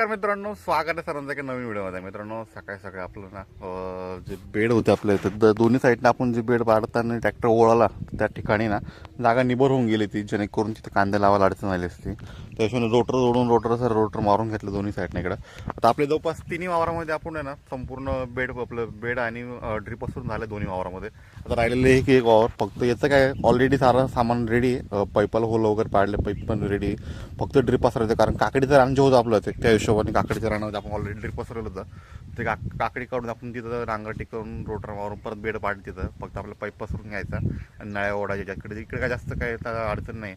नमस्कार मित्रांनो स्वागत आहे सर्वांचा एका नवीन व्हिडिओमध्ये. मित्रांनो सकाळी सकाळी आपलं ना जे बेड होते आपल्या इथं द- दोन्ही साईडनं आपण जे बेड पाडताना ट्रॅक्टर ओळाला त्या ठिकाणी ना जागा निबर होऊन गेली ती जेणेकरून तिथं कांदे लावायला अडचण आली असती. त्या हिशोबाने रोटर जोडून रोटर सर रोटर मारून घेतलं दोन्ही साईडनं इकडं. आता आपल्या जवळपास तिन्ही वावरामध्ये आपण आहे ना संपूर्ण बेड आपलं बेड आणि ड्रीप असून झालं दोन्ही वावरामध्ये. आता राहिलेले एक एक वावर फक्त याचं काय ऑलरेडी सारं सामान रेडी आहे. पाईपाला होल वगैरे पाडले पैप पण रेडी फक्त ड्रीप असायचं कारण काकडीचं रान जे होतं आपलं ते त्या हिशोबाने काकडीच्या रानामध्ये आपण ऑलरेडी ड्रीप पसरवलं होतं. ते का काकडी काढून आपण तिथं रांगरटी करून रोटर मारून परत बेड पाडली तिथं. फक्त आपलं पाईप पसरून घ्यायचा आणि नळ्या ओढायच्या. ज्याकडे इकडे काय जास्त काय आता अडचण नाही.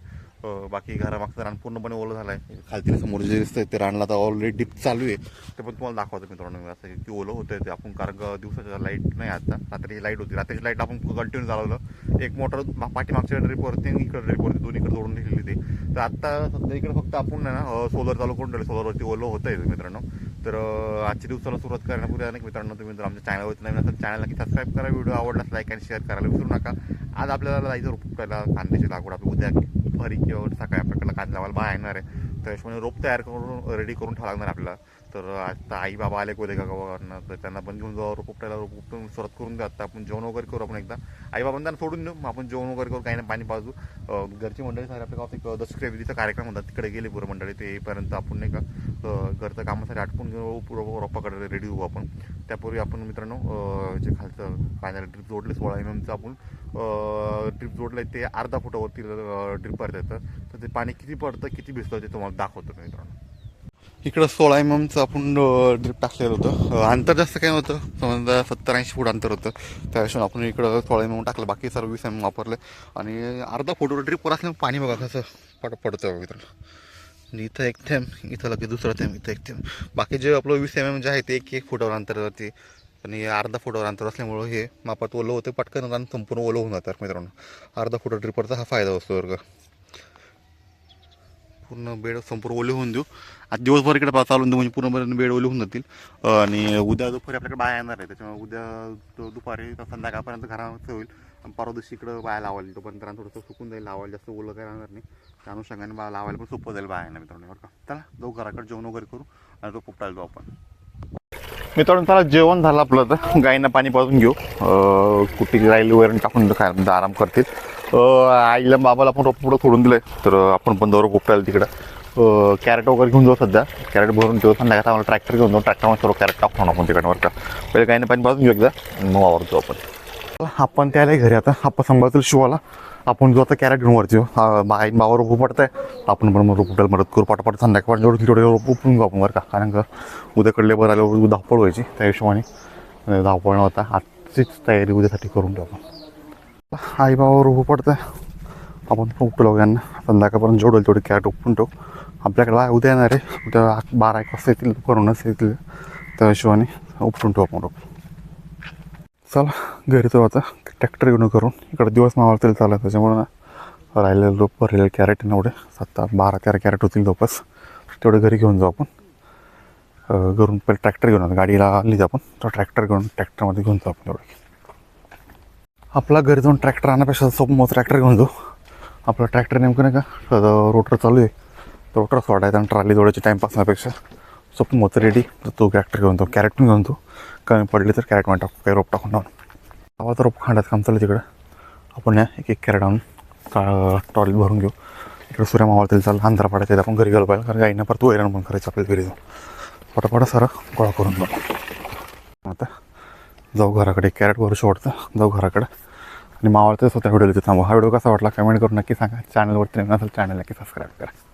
बाकी घरामागचं रान पूर्णपणे ओलं झालं आहे खालती समोर जे दिसतंय ते रानला आता ऑलरेडी डीप चालू आहे. ते पण तुम्हाला दाखवतो मित्रांनो मी असं की ओलं होतं ते. आपण कारण का दिवसाच्या लाइट नाही आता. रात्रीची लाइट होती. रात्रीची लाइट आपण कंटिन्यू चालवलं. एक मोटर पाठीमागच्या ड्रिपवरती आणि इकडे ड्रिपवरती दोन्हीकडे जोडून ठेवलेली ते तर आत्ता सध्या इकडे फक्त आपण ना सोलर चालू करून ठेवले. सोलरवरती ओलं होतं आहे मित्रांनो. तर आजच्या दिवसाला सुरुवात करण्यापूर्वी अनेक मित्रांनो तुम्ही जर आमच्या चॅनलवरती नवीन असेल चॅनलला की सबस्क्राईब करा. व्हिडिओ आवडलास लाईक आणि शेअर करायला विसरू नका. आज आपल्याला जायचं करायला कांद्याची लागवड आपली उद्या फरी किंवा सकाळी आपल्याकडे कांदा लावायला बाहेर येणार आहे. तर हिशोबाने रोप तयार करून रेडी करून ठेवा लागणार आपल्याला. तर आता आई बाबा आले कोले का गावाकडनं तर त्यांना पण घेऊन जाऊ रोप उपटायला रोप उपटून सुरुवात करून द्या आता. आपण जेवण वगैरे करू आपण एकदा. आई बाबांना त्यांना सोडून देऊ. मग आपण जेवण वगैरे करू काही नाही पाणी पाजू. घरची मंडळी सारे आपल्या गावात एक दशक्रिया विधीचा कार्यक्रम होता. तिकडे गेले पुरं मंडळी. ते येईपर्यंत आपण नाही का घरचं कामासाठी आटपून घेऊ रोपाकडे रेडी होऊ आपण. त्यापूर्वी आपण मित्रांनो जे खालचं पाण्याला ड्रिप जोडले सोळा एम एमचं आपण ड्रिप जोडलं ते अर्धा फुटावरती ड्रिप पडत येतं तर ते पाणी किती पडतं किती भिजतं ते तुम्हाला दाखवतो मित्रांनो. इकडं सोळा एम एमचं आपण ड्रिप टाकलेलं होतं. अंतर जास्त काय होतं समजा सत्तर ऐंशी फूट अंतर होतं. त्या हिशोबाने आपण इकडं सोळा एम एम टाकलं. बाकी सर्व वीस एम एम वापरले. आणि अर्धा फोटो ड्रिपवर असल्यामुळे पाणी बघा कसं पड पडतं बघा मित्रांनो आणि इथं एक थेंब इथं लगेच दुसरा थेंब इथं एक थेंब. बाकी जे आपलं वीस एम एम जे आहे ते एक एक फुटावर अंतरावरती आणि अर्धा फुटावर अंतर असल्यामुळं हे मापात ओलं होतं पटकन आणि संपूर्ण ओलं होऊन जातात मित्रांनो. अर्धा फुटा ड्रिपरचा हा फायदा असतो वर्ग. पूर्ण बेड संपूर्ण ओले होऊन देऊ. आज दिवसभर इकडे पा- चालून देऊ म्हणजे पूर्णपर्यंत बेड ओले होऊन जातील. आणि उद्या दुपारी आपल्याकडे बाया येणार आहे त्याच्यामुळे उद्या दुपारी तर संध्याकाळपर्यंत घरामध्ये होईल. आणि परवा दिवशी इकडं बाया लावायला तोपर्यंत रान थोडंसं सुकून जाईल लावायला जास्त ओलं काय राहणार नाही. त्या अनुषंगाने बा लावायला पण सोपं जाईल बायांना मित्रांनो बरं का? चला जाऊ घराकडे जेवण वगैरे करू आणि तो पोपटायला जाऊ आपण. मित्रांनो चला जेवण झालं आपलं तर गाईंना पाणी पाजून घेऊ. कुठे राहिली वगैरे टाकून खाय आराम करतील. आईला बाबाला पण रोपं पुढं दिलं आहे तर आपण पण जाऊ पोपटायला तिकडं. कॅरेट वगैरे घेऊन जाऊ सध्या. कॅरेट भरून ठेवू संध्याकाळी आम्हाला ट्रॅक्टर घेऊन जाऊ. ट्रॅक्टरमध्ये सर्व कॅरेट टाकून आपण तिकडं बरं का. पहिले नाही पाणी बाजून घेऊ एकदा मग वावरतो आपण. आपण त्याला घरी आता. आपण सांभाळतो शिवाला. आपण जो आता कॅरेट घेऊन वरती आई बाबा रोप बावर आहे पडतंय. आपण पण मग रोप उपटायला मदत करू पटापट संध्याकाळ जेवढं तेवढे रोप उपटून जाऊ आपण बरं का. कारण का उद्याकडले बरं आल्यावर धावपळ व्हायची त्या हिशोबाने. धावपळ नव्हता आजचीच तयारी उद्यासाठी करून ठेवू आपण. आई बाबावर उभं पडतंय. आपण पण उपटलो यांना. संध्याकाळपर्यंत जेवढं तेवढी कॅट कॅरेट उपटून ठेवू. आपल्याकडे बाय उद्या येणार आहे. उद्या बारा एक वाजता येतील. करूनच येतील. त्या हिशोबाने उपटून ठेवू आपण रोप. चला घरी तो आता. ट्रॅक्टर घेऊन करून. इकडे दिवस मावळ तरी चालला त्याच्यामुळे ना राहिलेलं लोक भरलेले कॅरेट एवढे. सात बारा तेरा कॅरेट होतील जवळपास तेवढे घरी घेऊन जाऊ आपण. घरून पहिले ट्रॅक्टर घेऊन आता गाडीला आली आपण. तो ट्रॅक्टर घेऊन ट्रॅक्टरमध्ये घेऊन जाऊ आपण तेवढे आपला घरी जाऊन ट्रॅक्टर आणण्यापेक्षा सोपं मग ट्रॅक्टर घेऊन जाऊ. आपलं ट्रॅक्टर नेमकं नाही का रोटर चालू आहे. रोटर सोडायचा आणि ट्राली जोडायची टाईमपास होण्यापेक्षा सोपं मग रेडी तर तो ट्रॅक्टर घेऊन जाऊ कॅरेट पण घेऊन जाऊ. कमी पडली तर कॅरेटमध्ये टाकू काही रोप टाकून लावून आवाज रोप खांडायचं काम चाललं तिकडं. आपण या एक एक कॅरेट आणून का ट्रॉलीत भरून घेऊ. इकडे सूर्य मावातील चालला अंधार पडायचं आपण घरी गेलो पाहिजे. कारण गाईनं परत वैरण पण करायचं आपल्याला घरी जाऊ. पटापटा सारा गोळा करून जाऊ. आता जाऊ घराकडे कॅरेट भरू सोडतं. जाऊ घराकडे. आणि मावळते स्वतः व्हिडिओ थांबवा. हा व्हिडिओ कसा वाटला कमेंट करून नक्की सांगा. चॅनलवरती नसेल असेल चॅनल नक्की सबस्क्राईब करा.